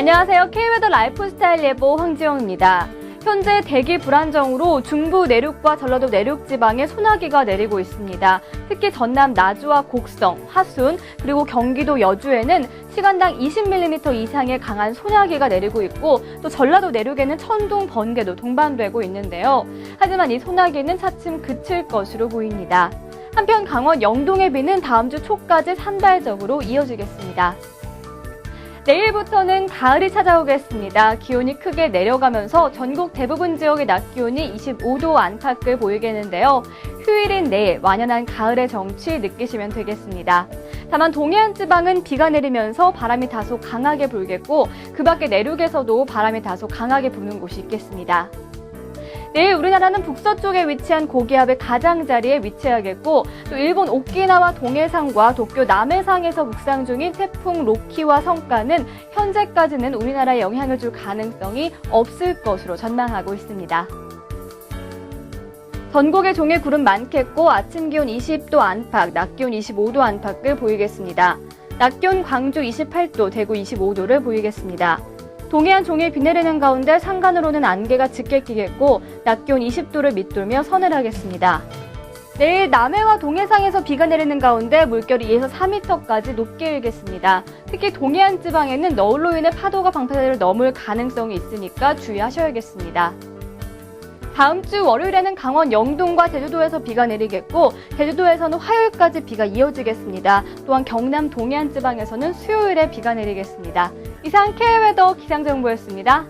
안녕하세요. K웨더 라이프스타일 예보 황지영입니다. 현재 대기 불안정으로 중부 내륙과 전라도 내륙 지방에 소나기가 내리고 있습니다. 특히 전남 나주와 곡성, 화순, 그리고 경기도 여주에는 시간당 20mm 이상의 강한 소나기가 내리고 있고 또 전라도 내륙에는 천둥, 번개도 동반되고 있는데요. 하지만 이 소나기는 차츰 그칠 것으로 보입니다. 한편 강원 영동의 비는 다음 주 초까지 산발적으로 이어지겠습니다. 내일부터는 가을이 찾아오겠습니다. 기온이 크게 내려가면서 전국 대부분 지역의 낮 기온이 25도 안팎을 보이겠는데요. 휴일인 내일 완연한 가을의 정취 느끼시면 되겠습니다. 다만 동해안 지방은 비가 내리면서 바람이 다소 강하게 불겠고 그 밖에 내륙에서도 바람이 다소 강하게 부는 곳이 있겠습니다. 내일 우리나라는 북서쪽에 위치한 고기압의 가장자리에 위치하겠고 또 일본 오키나와 동해상과 도쿄 남해상에서 북상 중인 태풍 로키와 성과는 현재까지는 우리나라에 영향을 줄 가능성이 없을 것으로 전망하고 있습니다. 전국에 종일 구름 많겠고 아침 기온 20도 안팎, 낮 기온 25도 안팎을 보이겠습니다. 낮 기온 광주 28도, 대구 25도를 보이겠습니다. 동해안 종일 비 내리는 가운데 산간으로는 안개가 짙게 끼겠고 낮 기온 20도를 밑돌며 서늘하겠습니다. 내일 남해와 동해상에서 비가 내리는 가운데 물결이 2에서 4m까지 높게 일겠습니다. 특히 동해안 지방에는 너울로 인해 파도가 방파제를 넘을 가능성이 있으니까 주의하셔야겠습니다. 다음 주 월요일에는 강원 영동과 제주도에서 비가 내리겠고 제주도에서는 화요일까지 비가 이어지겠습니다. 또한 경남 동해안 지방에서는 수요일에 비가 내리겠습니다. 이상 K웨더 기상정보였습니다.